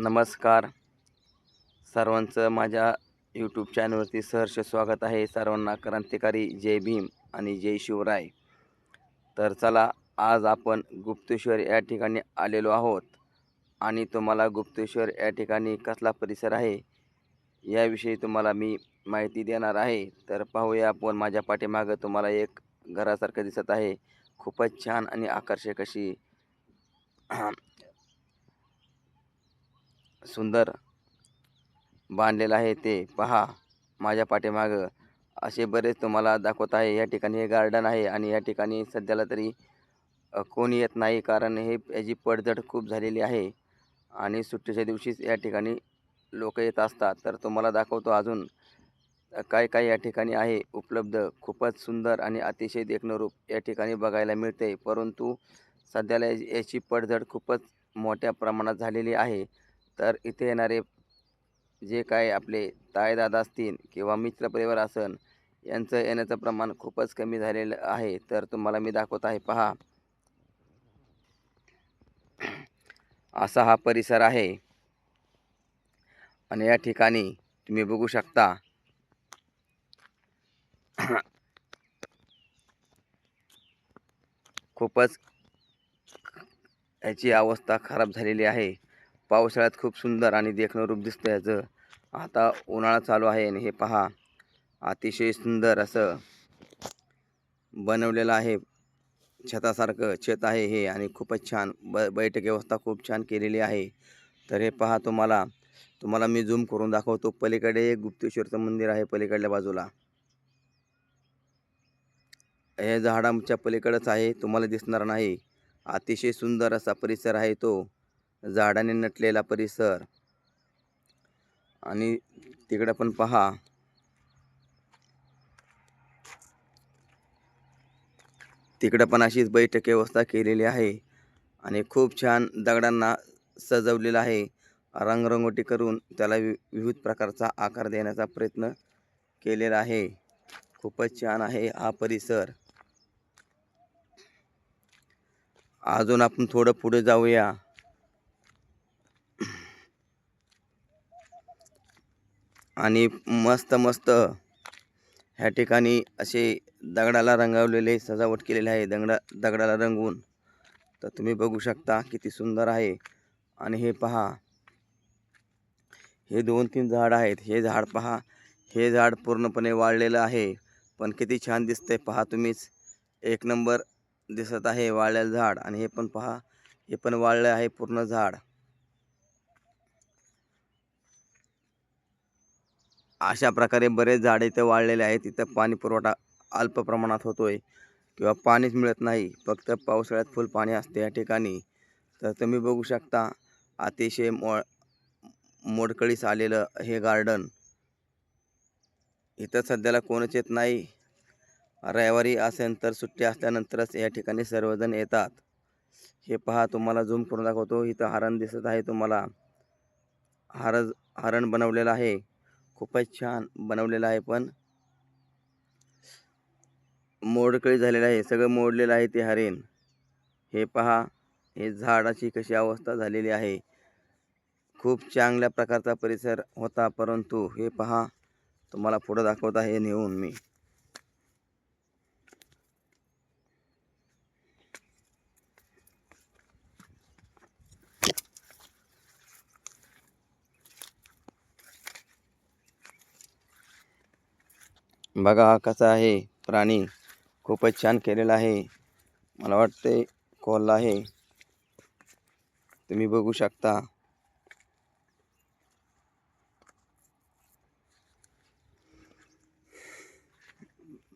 नमस्कार. सर्वांचं माझ्या यूट्यूब चॅनलवरती सहर्ष स्वागत आहे. सर्वांना क्रांतिकारी जय भीम आणि जय शिवराय. तर चला आज आपण गुप्तेश्वर या ठिकाणी आलेलो आहोत. आणि तुम्हाला गुप्तेश्वर या ठिकाणी कसला परिसर आहे याविषयी तुम्हाला मी माहिती देणार आहे. तर पाहूया आपण माझ्या पाठीमागं तुम्हाला एक घरासारखं दिसत आहे. खूपच छान आणि आकर्षक अशी सुंदर बांधलेलं आहे ते पहा. माझ्या पाठीमागं असे बरेच तुम्हाला दाखवत आहे. या ठिकाणी हे गार्डन आहे आणि या ठिकाणी सध्याला तरी कोणी येत नाही कारण हे याची पडझड खूप झालेली आहे. आणि सुट्टीच्या दिवशीच या ठिकाणी लोक येत असतात. तर तुम्हाला दाखवतो अजून काय काय या ठिकाणी आहे उपलब्ध. खूपच सुंदर आणि अतिशय देखणरूप या ठिकाणी बघायला मिळते परंतु सध्याला याची पडझड खूपच मोठ्या प्रमाणात झालेली आहे. तर इथे येणारे जे काय आपले तायदादा असतील किंवा मित्रपरिवार असन यांचं येण्याचं प्रमाण खूपच कमी झालेलं आहे. तर तुम्हाला मी दाखवत आहे पहा. असा हा परिसर आहे. आणि या ठिकाणी तुम्ही बघू शकता. खूपच याची अवस्था खराब झालेली आहे. पावसाळ्यात खूप सुंदर आणि देखणं रूप दिसतं याचं. आता उन्हाळा चालू आहे आणि हे पहा अतिशय सुंदर असं बनवलेलं आहे. छतासारखं छत आहे हे आणि खूपच छान ब बैठक व्यवस्था खूप छान केलेली आहे. तर हे पहा तुम्हाला तुम्हाला मी झूम करून दाखवतो. पलीकडे एक गुप्तेश्वरचं मंदिर आहे पलीकडल्या बाजूला. हे झाडांच्या पलीकडंच आहे तुम्हाला दिसणार नाही. अतिशय सुंदर असा परिसर आहे तो. झाडाने नटलेला परिसर. आणि तिकडं पण पहा. तिकडं पण अशीच बैठक व्यवस्था केलेली आहे. आणि खूप छान दगडांना सजवलेलं आहे. रंगरंगोटी करून त्याला वि विविध प्रकारचा आकार देण्याचा प्रयत्न केलेला आहे. खूपच छान आहे हा परिसर. अजून आपण थोडं पुढे जाऊया. आणि मस्त मस्त ह्या ठिकाणी असे दगडाला रंगवलेले सजावट केलेले आहे. दगडा दगडाला रंगवून. तर तुम्ही बघू शकता किती सुंदर आहे. आणि हे पहा. हे दोन तीन झाड आहेत. हे झाड पहा. हे झाड पूर्णपणे वाळलेलं आहे. पण किती छान दिसतंय पहा तुम्हीच. एक नंबर दिसत आहे वाळलेलं झाड. आणि हे पण पहा. हे पण वाळलं आहे पूर्ण झाड. अशा प्रकारे बरेच झाडे इथं वाढलेले आहेत. तिथं पाणी पुरवठा अल्प प्रमाणात होतो आहे किंवा पाणीच मिळत नाही. फक्त पावसाळ्यात फुल पाणी असते या ठिकाणी. तर तुम्ही बघू शकता अतिशय मो मोडकळीस आलेलं हे गार्डन. इथं सध्याला कोणच येत नाही. रविवारी असेल तर सुट्टी असल्यानंतरच या ठिकाणी सर्वजण येतात. हे पहा तुम्हाला झूम करून दाखवतो. इथं हरण दिसत आहे तुम्हाला. हरज हरण बनवलेलं आहे. खूपच छान बनवलेलं आहे पण. मोडकळी झालेलं आहे सगळं मोडलेलं आहे ते हरिण हे पहा हे झाडाची कशी अवस्था झालेली आहे. खूप चांगल्या प्रकारचा परिसर होता परंतु हे पहा तुम्हाला पुढं दाखवत आहे नेऊन मी. बघा हा कसा आहे? प्राणी खूपच छान केलेला आहे. मला वाटते कोल्हा आहे. तुम्ही बघू शकता.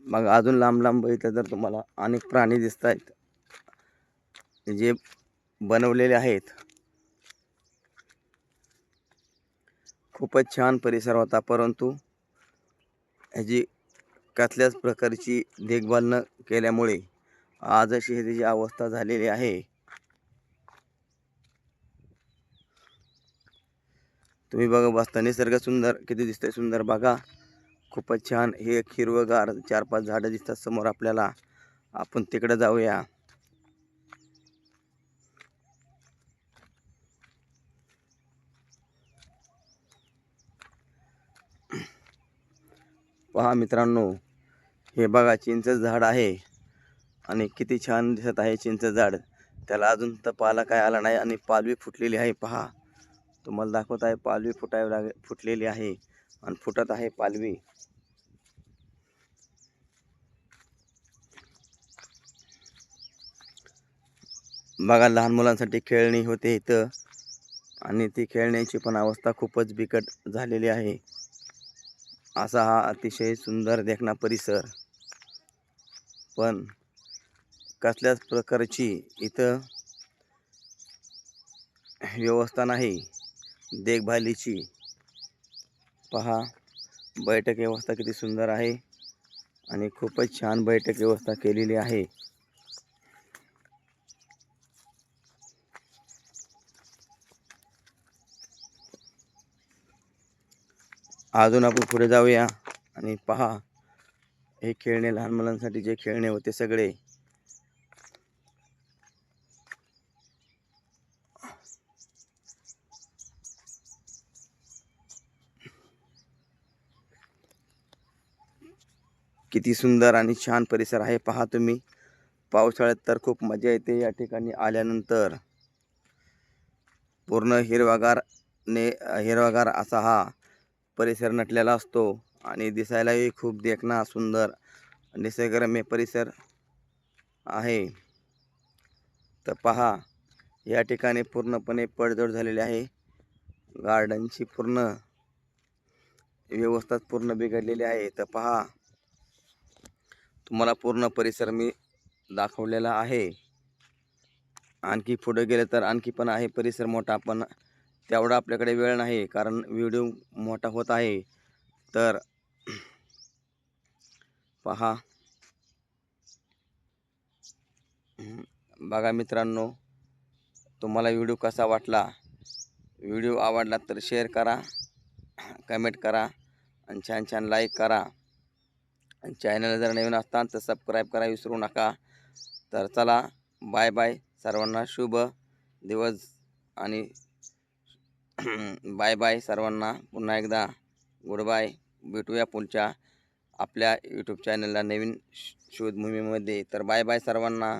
मग अजून लांब लांब बघितलं तर तुम्हाला अनेक प्राणी दिसत आहेत जे बनवलेले आहेत. खूपच छान परिसर होता परंतु ह्याची कसल्याच प्रकारची देखभाल न केल्यामुळे आज अशी ह्याची अवस्था झालेली आहे. तुम्ही बघा बसता निसर्ग सुंदर किती दिसतंय सुंदर बघा. खूपच छान हे एक हिरवगार चार पाच झाडं दिसतात समोर आपल्याला. आपण तिकडे जाऊया. पहा मित्रांनो हे बघा चिंच झाड आहे. आणि किती छान दिसत आहे चिंच झाड. त्याला अजून तर पाला काय आला नाही आणि पालवी फुटलेली आहे पहा. तुम्हाला दाखवत आहे पालवी फुटाय लाग फुटलेली आहे आणि फुटत आहे पालवी. बघा लहान मुलांसाठी खेळणी होते इथं. आणि ती खेळण्याची पण अवस्था खूपच बिकट झालेली आहे. असा हा अतिशय सुंदर देखणा परिसर. पण कसल्याच प्रकारची इथं व्यवस्था नाही. देखभालीची. पहा बैठक व्यवस्था किती सुंदर आहे आणि खूपच छान बैठक व्यवस्था केलेली आहे. अजून आपण पुढे जाऊया आणि पहा हे खेळणे लहान मुलांसाठी जे खेळणे होते सगळे. किती सुंदर आणि छान परिसर आहे पहा तुम्ही. पावसाळ्यात तर खूप मजा येते या ठिकाणी आल्यानंतर. पूर्ण हिरवागार ने हिरवागार असा हा परिसर नटलेला असतो. आणि दिसायलाही खूप देखणा सुंदर निसर्गरम्य परिसर आहे. तर पहा या ठिकाणी पूर्णपणे पडझड झालेली आहे. गार्डनची पूर्ण व्यवस्था पूर्ण बिघडलेली आहे. तर पहा तुम्हाला पूर्ण परिसर मी दाखवलेला आहे. आणखी पुढे गेले तर आणखी पण आहे परिसर मोठा पण तेवढा आपल्याकडे वेळ नाही कारण व्हिडिओ मोठा होत आहे. तर पहा. बघा मित्रांनो तुम्हाला व्हिडिओ कसा वाटला? व्हिडिओ आवडला तर शेअर करा कमेंट करा आणि छान छान लाईक करा. आणि चॅनल जर नवीन असताल तर सबस्क्राईब करा विसरू नका. तर चला बाय बाय. सर्वांना शुभ दिवस आणि बाय बाय सर्वांना. पुन्हा एकदा गुड बाय. भेटूया पुढच्या आपल्या यूट्यूब चॅनलला नवीन श- शोध मोहिमेमध्ये तर बाय बाय सर्वांना.